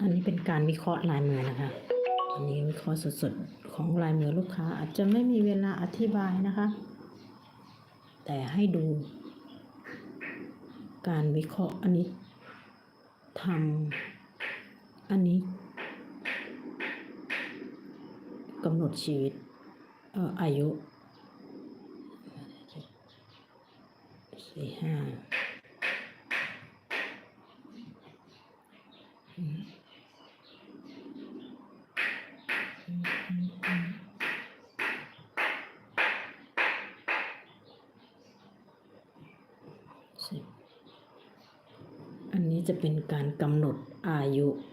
อันนี้เป็นการวิเคราะห์ลายมือนะคะ อันนี้วิเคราะห์สดๆของลายมือลูกค้า อาจจะไม่มีเวลาอธิบายนะคะ แต่ให้ดู การวิเคราะห์อันนี้ทำอันนี้กำหนดชีวิตเอ่ออายุสี่ห้า อายุ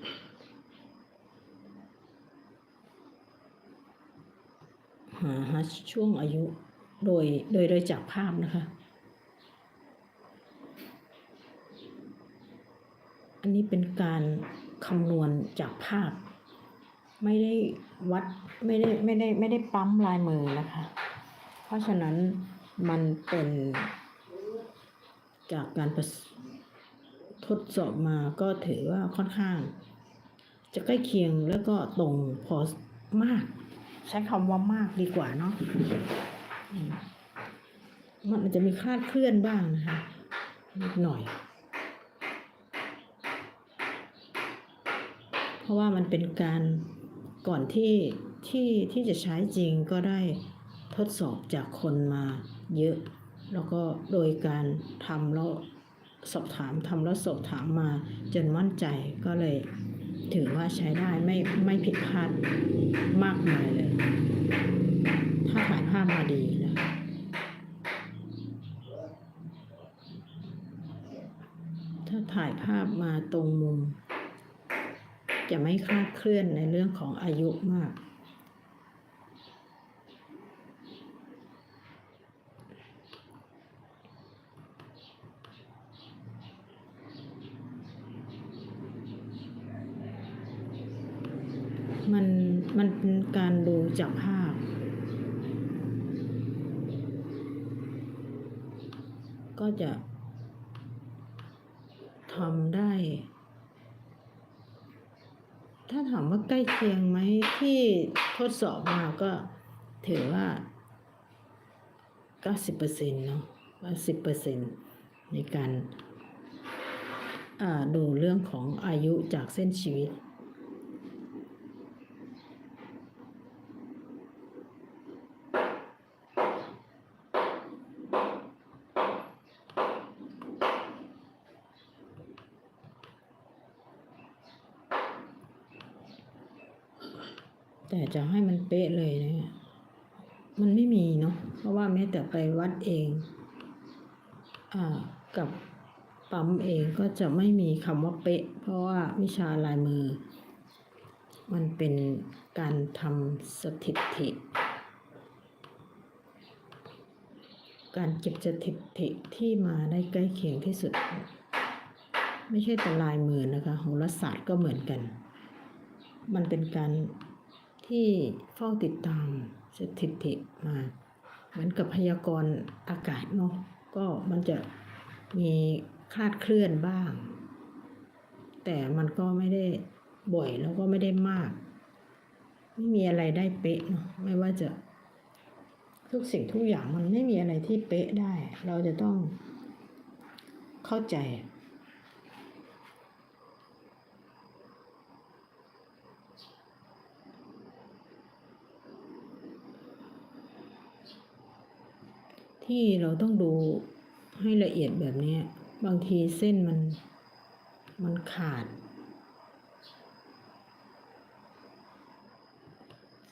หาหาช่วงอายุโดยโดยโดยจากภาพนะคะ อันนี้เป็นการคำนวณจากภาพ ไม่ได้วัดไม่ได้ไม่ได้ไม่ได้ปั๊มลายมือนะคะ เพราะฉะนั้นมันเป็นจากการประ ทดสอบมาก็ถือว่าค่อนข้าง จะใกล้เคียงแล้วก็ตรงพอมาก ใช้คำว่ามากดีกว่าเนาะอืมมันจจะมีคลาดเคลื่อนบ้างนะคะนิดหน่อย เพราะว่ามันเป็นการก่อนที่ที่ที่จะใช้จริงก็ได้ทดสอบจากคนมาเยอะ แล้วก็โดยการทำแล้ว สอบถามทำแล้วสอบถามมาจนมั่นใจก็เลยถือว่าใช้ได้ไม่ไม่ผิดพลาดมากมายเลย ถ้าถ่ายภาพมาดีนะถ้าถ่ายภาพมาตรงมุม จะไม่คลาดเคลื่อนในเรื่องของอายุมาก มันมันเป็นการดู จากภาพ ก็จะทำได้ ถ้าถามว่าใกล้เคียงไหมที่ทดสอบมาก็ถือว่า 90%เนาะ90%ในการดูเรื่องของอายุจากเส้นชีวิต แต่ จะให้มันเป๊ะเลยนี่ยมันไม่มีเนาะเพราะว่าแม้แต่ไปวัดเองอกับปั๊มเองก็จะไม่มีคำว่าเป๊ะ เพราะว่าวิชาลายมือ มันเป็นการทำสถิติ การเก็บสถิติที่มาได้ใกล้เคียงที่สุด ไม่ใช่แต่ลายมือนะคะโหราศาสตร์ก็เหมือนกัน มันเป็นการ ที่เฝ้าติดตามสถิติมา เหมือนกับพยากรณ์อากาศเนาะก็มันจะมีคลาดเคลื่อนบ้าง แต่มันก็ไม่ได้บ่อยแล้วก็ไม่ได้มาก ไม่มีอะไรได้เป๊ะเนาะไม่ว่าจะทุกสิ่งทุกอย่างมันไม่มีอะไรที่เป๊ะได้ เราจะต้องเข้าใจ ที่เราต้องดูให้ละเอียดแบบนี้บางทีเส้นมันมันขาด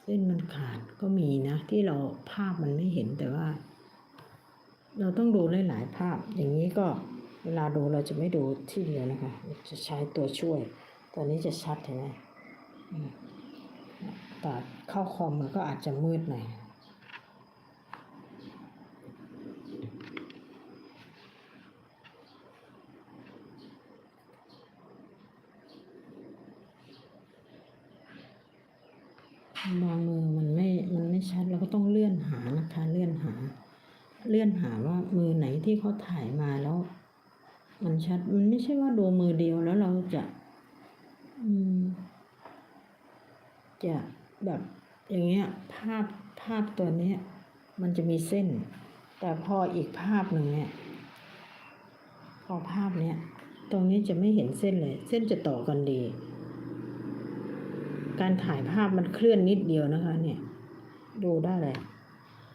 เส้นมันขาดก็มีนะ ที่เราภาพมันไม่เห็นแต่ว่า เราต้องดูหลายๆภาพ อย่างนี้ก็เวลาดูเราจะไม่ดูที่เดียวนะคะ จะใช้ตัวช่วย ตัวนี้จะชัดเห็นไหมอืมแต่เข้าคอมมันก็อาจจะมืดหน่อย บางมือมันไม่ มันไม่ชัดเราก็ต้องเลื่อนหานะคะ เลื่อนหา เลื่อน หาว่ามือไหนที่เขาถ่ายมาแล้ว มันชัดมันไม่ใช่ว่าดูมือเดียวแล้วเราจะ อืม จะแบบอย่างเงี้ย ภาพภาพตัวเนี้ย มันจะมีเส้น แต่พออีกภาพหนึ่งเนี่ย พอภาพเนี้ยตรงนี้จะไม่เห็นเส้นเลย เส้นจะต่อกันดี การถ่ายภาพมันเคลื่อนนิดเดียวนะคะ เนี่ย ดูได้เลย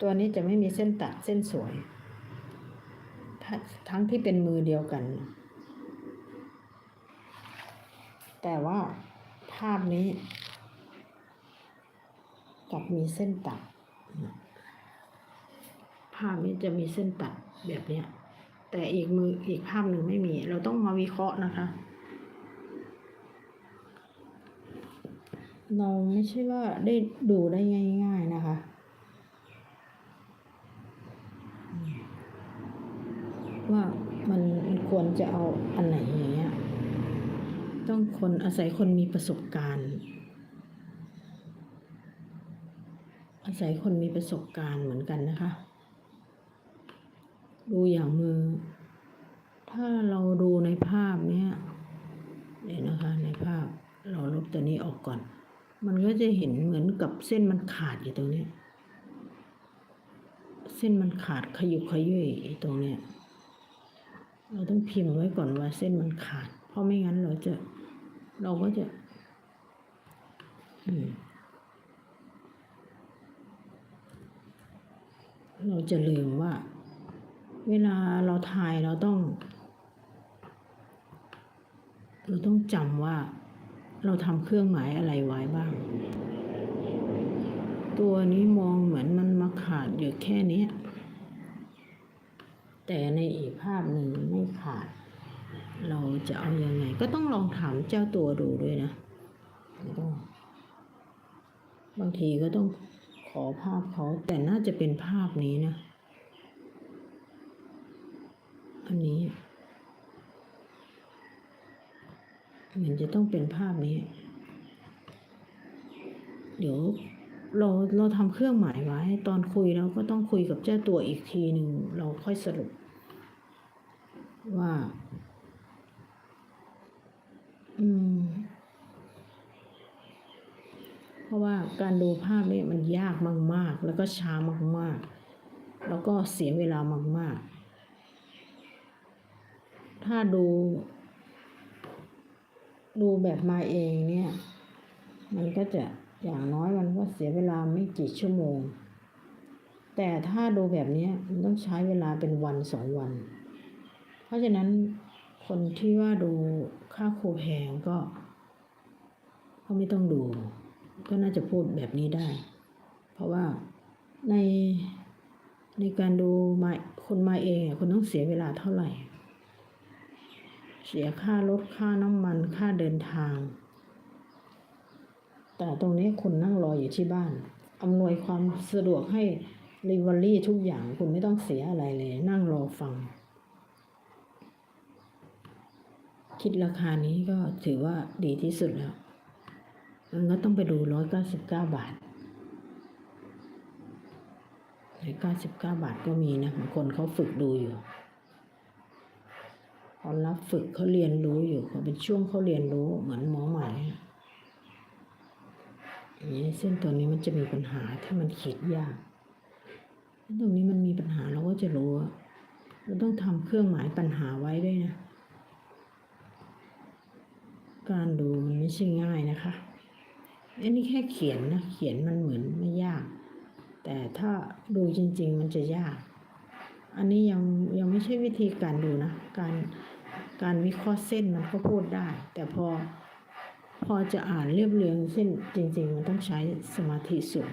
ตัวนี้จะไม่มีเส้นตัดเส้นสวย ทั้งที่เป็นมือเดียวกัน แต่ว่าภาพนี้กับมีเส้นตัด ภาพนี้จะมีเส้นตัดแบบเนี้ยแต่อีกมืออีกภาพหนึ่งไม่มี เราต้องมาวิเคราะห์นะคะ เราไม่ใช่ว่าได้ดูได้ง่าย ๆนะคะ ว่ามันมันควรจะเอาอันไหนอย่างเงี้ยต้องคนอาศัยคนมีประสบการณ์ อาศัยคนมีประสบการณ์เหมือนกันนะคะ ดูอย่างมือ ถ้าเราดูในภาพเนี้ยเดี๋ยวนะคะในภาพเราลบตัวนี้ออกก่อน มันก็จะเห็นเหมือนกับเส้นมันขาดอยู่ตรงเนี้ยเส้นมันขาดขยุกขยุ่ยตรงเนี้ย เราต้องพิมพ์ไว้ก่อนว่าเส้นมันขาด เพราะไม่งั้นเราจะ เราก็จะเราจะลืมว่า เวลาเราทายเราต้อง เราต้องจำว่า เราทำเครื่องหมายอะไรไว้บ้าง ตัวนี้มองเหมือนมันมาขาดอยู่แค่นี้ แต่ในอีกภาพหนึ่งไม่ขาด เราจะเอาอยัางไง ก็ต้องลองถามเจ้าตัวดูด้วยนะบางทีก็ต้องขอภาพเขาแต่น่าจะเป็นภาพนี้นะ อันนี้เหมันจะต้องเป็นภาพนี้ เดี๋ยวเราเราทำเครื่องหมายไว้ ตอนคุยเราก็ต้องคุยกับเจ้าตัวอีกทีหนึ่งเราค่อยสรุป ว่า อืม เพราะว่าการดูภาพเนี่ยมันยากมาก ๆ แล้วก็ช้ามาก ๆ แล้วก็เสียเวลามาก ๆ ถ้าดู ดูแบบมาเองเนี่ย มันก็จะอย่างน้อยมันก็เสียเวลาไม่กี่ชั่วโมง แต่ถ้าดูแบบนี้มันต้องใช้เวลาเป็นวันสองวัน ราะฉะนั้นคนที่ว่าดูค่าครูแพงก็ก็ไม่ต้องดู ก็น่าจะพูดแบบนี้ได้ เพราะว่าในในการดูมาคนมาเองอะคุณต้องเสียเวลาเท่าไหร่ เสียค่ารถค่าน้ำมันค่าเดินทาง แต่ตรงนี้คุณนั่งรออยู่ที่บ้านอำนวยความสะดวกให้รีวอรี่ทุกอย่างคุณไม่ต้องเสียอะไรเลย นั่งรอฟัง คิดราคานี้ก็ถือว่าดีที่สุดแล้ว มันก็ต้องไปดูร้อยเก้าสิบเก้าบาทร้อยเก้าสิบเก้าบาทก็มีนะบางคนเขาฝึกดูอยู่เขารับฝึกเขาเรียนรู้อยู่เขาเป็นช่วงเขาเรียนรู้เหมือนหมอใหม่อย่างนี้เส้นตัวนี้มันจะมีปัญหาถ้ามันขีดยากเส้นตรงนี้มันมีปัญหาเราก็จะรู้ว่าเราต้องทำเครื่องหมายปัญหาไว้ด้วยนะ การดูมันไม่ใช่ง่ายนะคะ อันนี้แค่เขียนนะ เขียนมันเหมือนไม่ยาก แต่ถ้าดูจริง ๆ มันจะยาก อันนี้ยังยังไม่ใช่วิธีการดูนะ การการวิเคราะห์เส้นมันก็พูดได้ แต่พอพอจะอ่านเรียบเรียงเส้นจริง ๆ มันต้องใช้สมาธิสูง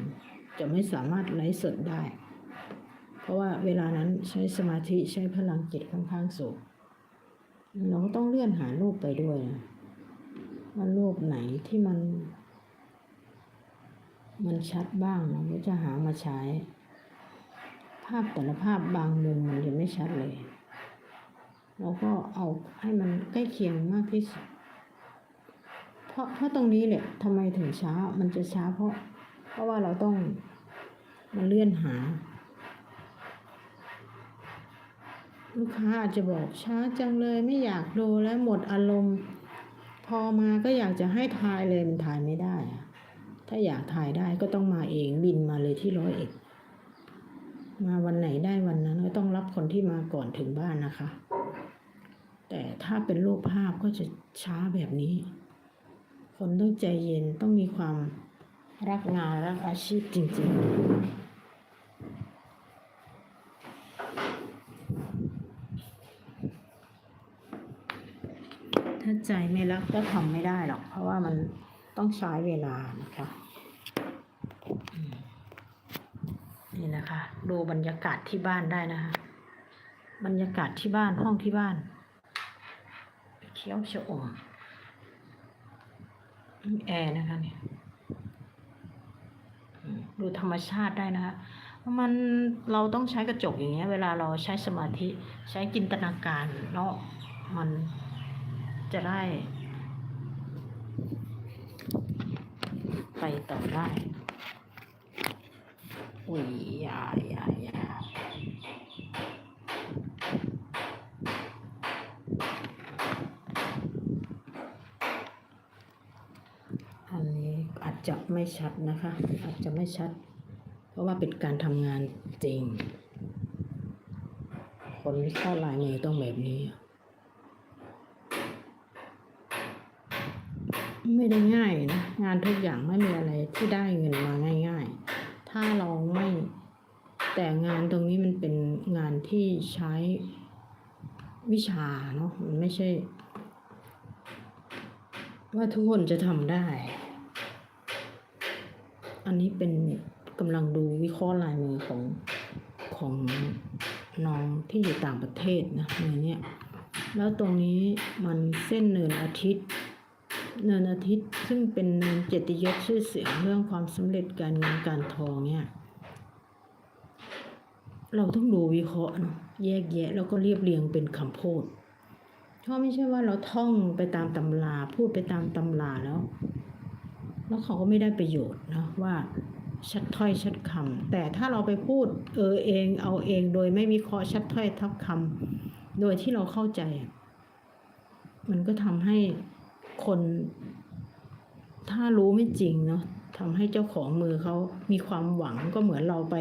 จะไม่สามารถไลฟ์สดได้ เพราะว่าเวลานั้นใช้สมาธิใช้พลังจิตค่อนข้างสูง เราก็ต้องเลื่อนหารูปไปด้วยนะ ว่ารูปไหนที่มัน มันชัดบ้างเราก็จะหามาใช้ ภาพแต่ละภาพบางมุมมันยังไม่ชัดเลย เราก็เอาให้มันใกล้เคียงมากที่สุดเพราะเพราะตรงนี้แหละทำไมถึงช้ามันจะช้าเพราะ เพราะว่าเราต้องมาเลื่อนหา ลูกค้าอาจจะบอกช้าจังเลยไม่อยากดูแล้วหมดอารมณ์ พอมาก็อยากจะให้ทายเลยมันทายไม่ได้อะถ้าอยากถ่ายได้ก็ต้องมาเองบินมาเลยที่ร้อยเอ็ดมาวันไหนได้วันนั้นก็ต้องรับคนที่มาก่อนถึงบ้านนะคะ แต่ถ้าเป็นรูปภาพก็จะช้าแบบนี้ คนต้องใจเย็นต้องมีความรักงานรักอาชีพจริงๆ ถ้าใจไม่รักก็ทำไม่ได้หรอก เพราะว่ามันต้องใช้เวลานะคะนี่นะคะ ดูบรรยากาศที่บ้านได้นะคะบรรยากาศที่บ้านห้องที่บ้านเคี้ยวชะอมแอร์นะคะเนี่ยดูธรรมชาติได้นะคะมันเราต้องใช้กระจกอย่างเงี้ย เวลาเราใช้สมาธิใช้จินตนาการเนาะมัน จะได้ ไปต่อได้อุ้ยอยาอยาอยาอันนี้อาจจะไม่ชัดนะคะ อาจจะไม่ชัด เพราะว่าเป็นการทำงานจริง คนที่เข้าลายมือต้องแบบนี้ ไม่ได้ง่ายนะงานทุกอย่างไม่มีอะไรที่ได้เงินมาง่าย ๆ ถ้าเราไม่แต่งานตรงนี้มันเป็นงานที่ใช้วิชาเนาะมันไม่ใช่ ว่าทุกคนจะทำได้ อันนี้เป็นกำลังดูวิเคราะห์ลายมือของของน้องที่อยู่ต่างประเทศนะมือเนี้ยแล้วตรงนี้มันเส้นเนินอาทิตย์ เนินอาทิตย์ซึ่งเป็นเนินเจติยศชื่อเสียงเรื่องความสำเร็จการเงินการทองเนี่ย เราต้องดูวิเคราะห์เนาะแยกแยะแล้วก็เรียบเรียงเป็นคำพูดเพราะไม่ใช่ว่าเราท่องไปตามตำราพูดไปตามตำราแล้ว แล้วเขาก็ไม่ได้ประโยชน์นะว่าชัดถ้อยชัดคำแต่ถ้าเราไปพูดเออเองเอาเองโดยไม่วิเคราะห์ชัดถ้อยทับคำโดยที่เราเข้าใจ มันก็ทำให้ คนถ้ารู้ไม่จริงเนาะทำให้เจ้าของมือเขามีความหวังก็เหมือนเราไป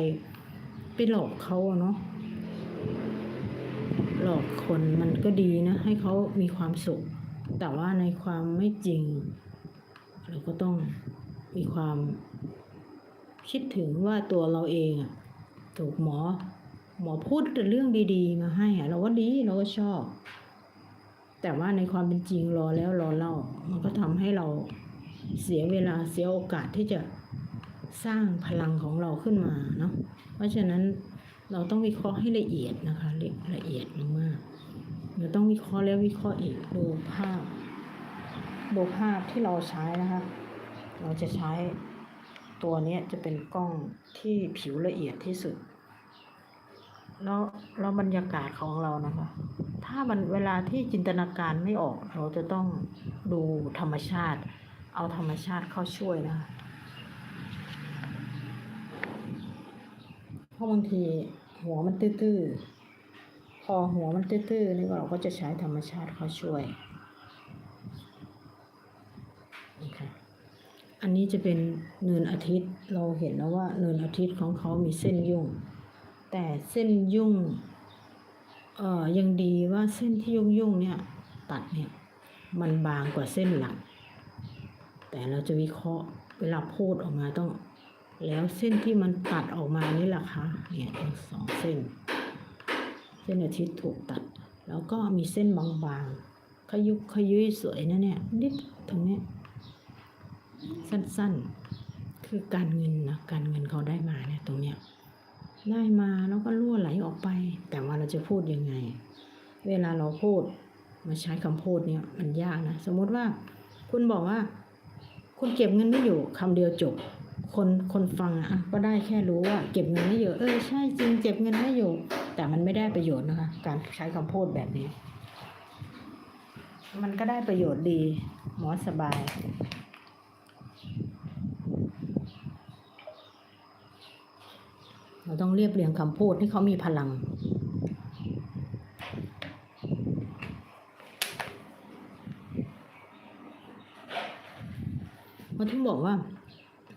ไปหลอกเขาเนาะหลอกคนมันก็ดีนะ ให้เขามีความสุข แต่ว่าในความไม่จริง เราก็ต้องมีความคิดถึงว่าตัวเราเองอะถูกหมอ หมอพูดแต่เรื่องดี ๆ มาให้อะเราก็ดีเราก็ชอบ แต่ว่าในความเป็นจริงรอแล้วรอเล่า มันก็ทำให้เราเสียเวลาเสียโอกาสที่จะสร้างพลังของเราขึ้นมาเนาะเพราะฉะนั้นเราต้องวิเคราะห์ให้ละเอียดนะคะละละเอียดมากเราต้องวิเคราะห์แล้ววิเคราะห์อีกดูภาพดูภาพที่เราใช้นะคะ เราจะใช้ตัวนี้จะเป็นกล้องที่ผิวละเอียดที่สุด แล้วแล้วบรรยากาศของเรานะคะ ถ้ามันเวลาที่จินตนาการไม่ออก เราจะต้องดูธรรมชาติ เอาธรรมชาติเข้าช่วยนะคะเพราะบางทีหัวมันตื้อๆ พอหัวมันตื้อๆนี่เราก็จะใช้ธรรมชาติเข้าช่วยนี่ค่ะอันนี้จะเป็นเนินอาทิตย์เราเห็นแล้วว่าเนินอาทิตย์ของเขามีเส้นยุ่ง แต่เส้นยุ่งเอ่อยังดีว่าเส้นที่ยุ่งยุ่งเนี่ย ตัดเนี่ยมันบางกว่าเส้นหลักแต่เราจะวิเคราะห์เวลาพูดออกมาต้อง แล้วเส้นที่มันตัดออกมานี่แหละคะเนี่ยสองเส้น เส้นอาทิตย์ถูกตัด แล้วก็มีเส้นบางๆขยุกขยุยสวยนะเนี่ยนิดตรงเนี้ยสั้นๆ คือการเงินนะการเงินเขาได้มาเนี่ยตรงเนี้ย ได้มาแล้วก็รั่วไหลออกไป แต่ว่าเราจะพูดยังไง เวลาเราพูดมาใช้คำพูดเนี่ยมันยากนะ สมมติว่าคุณบอกว่า คุณเก็บเงินไม่อยู่คำเดียวจบ คนคนฟังอะก็ได้แค่รู้ว่าเก็บเงินไม่อยู่เออใช่จริงเก็บเงินไม่อยู่ แต่มันไม่ได้ประโยชน์นะคะ การใช้คำพูดแบบนี้ มันก็ได้ประโยชน์ดี หมอสบาย เรา ต้องเรียบเรียงคำพูดให้เขามีพลังเพราะที่บอกว่า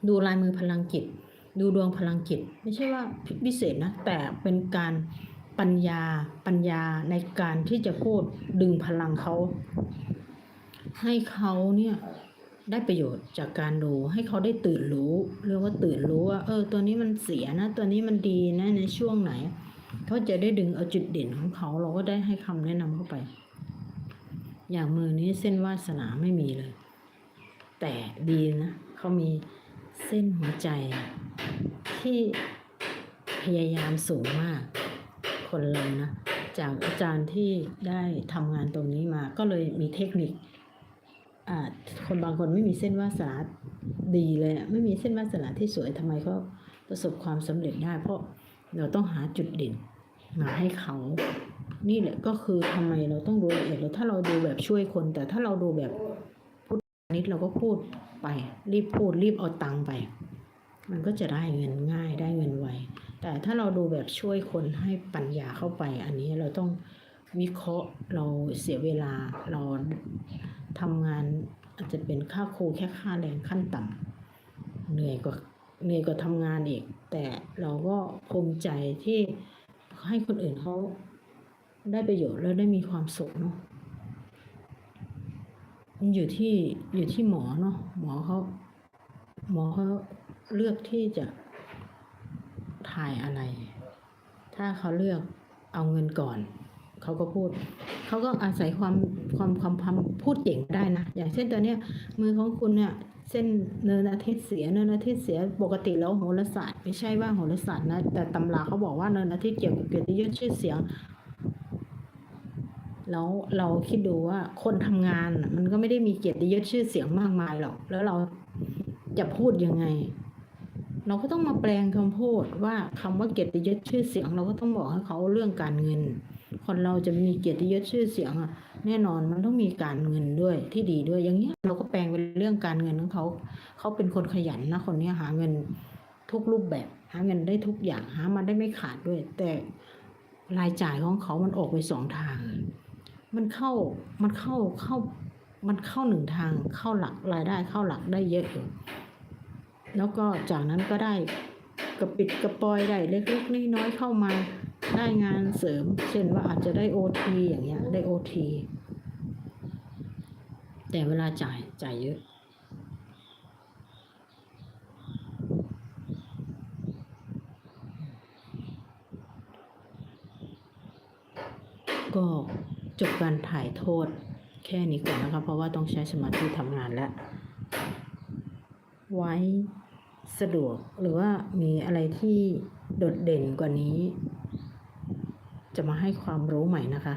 ดูลายมือพลังจิต ดูดวงพลังจิต ไม่ใช่ว่าพิเศษนะ แต่เป็นการปัญญาปัญญาในการที่จะพูดดึงพลังเขา ให้เขาเนี่ย ได้ประโยชน์จากการดูให้เขาได้ตื่นรู้ เรียกว่าตื่นรู้ว่าเออ ตัวนี้มันเสียนะ ตัวนี้มันดีนะในช่วงไหน เขาจะได้ดึงเอาจุดเด่นของเขาเราก็ได้ให้คำแนะนำเข้าไป อย่างมือนี้เส้นวาสนาไม่มีเลย แต่ดีนะเขามีเส้นหัวใจ ที่พยายามสูงมาก คนเรานะจากอาจารย์ที่ได้ทำงานตรงนี้มาก็เลยมีเทคนิค อ่าคนบางคนไม่มีเส้นวาสนาดีเลยไม่มีเส้นวาสนาที่สวยทำไมเขาประสบความสำเร็จได้ เพราะเราต้องหาจุดเด่นมาให้เขา นี่แหละก็คือทำไมเราต้องดูละเอียดแล้วถ้าเราดูแบบช่วยคน แต่ถ้าเราดูแบบพูดนิดเราก็พูดไป รีบพูดรีบเอาตังค์ไป มันก็จะได้เงินง่ายได้เงินไวแต่ถ้าเราดูแบบช่วยคนให้ปัญญาเข้าไป อันนี้เราต้องวิเคราะห์เราเสียเวลาเรา ทำงานอาจจะเป็นค่าครูแค่ค่าแรงขั้นต่ำเหนื่อยกว่าเหนื่อยกว่าทำงานอีก แต่เราก็ภูมิใจที่ให้คนอื่นเขาได้ประโยชน์แล้วได้มีความสุขเนาะมันอยู่ที่อยู่ที่หมอเนาะหมอเขาหมอเขาเลือกที่จะถ่ายอะไร ถ้าเขาเลือกเอาเงินก่อน เขาก็พูด เขาก็อาศัยความความความความพูดเก่งได้นะ อย่างเช่นตัวเนี้ยมือของคุณเนี่ยเส้นเนินอาทิตย์เสียเนินอาทิตย์เสียปกติแล้วโหราศาสตร์ไม่ใช่ว่าโหราศาสตร์นะแต่ตำราเขาบอกว่าเนินอาทิตย์เกี่ยวกับเกียรติยศชื่อเสียงแล้วเราคิดดูว่าคนทำงานมันก็ไม่ได้มีเกียรติยศชื่อเสียงมากมายหรอก แล้วเราจะพูดยังไง เราก็ต้องมาแปลงคำพูดว่าคำว่าเกียรติยศชื่อเสียง เราก็ต้องบอกให้เขาเรื่องการเงิน คนเราจะมีเกียรติยศชื่อเสียงอะแน่นอนมันต้องมีการเงินด้วยที่ดีด้วยอย่างเงี้ยเราก็แปลงเป็นเรื่องการเงินของเขา เขาเป็นคนขยันนะคนเนี้ยหาเงินทุกรูปแบบหาเงินได้ทุกอย่างหามาได้ไม่ขาดด้วย แต่รายจ่ายของเขามันออกไปสองทาง มันเข้ามันเข้าเข้ามันเข้าหนึ่งทางเข้าหลักรายได้เข้าหลักได้เยอะอยู่ แล้วก็จากนั้นก็ได้กระปิดกระปอยได้เล็กๆน้อยๆเข้ามาได้งานเสริม เช่นว่าอาจจะได้โอทีอย่างเงี้ยได้โอทีแต่เวลาจ่ายจ่ายเยอะก็จบการถ่ายโทษแค่นี้ก่อนนะคะ เพราะว่าต้องใช้สมาธิทำงานแล้ว ไว้สะดวกหรือว่ามีอะไรที่โดดเด่นกว่านี้ จะมาให้ความรู้ใหม่นะคะ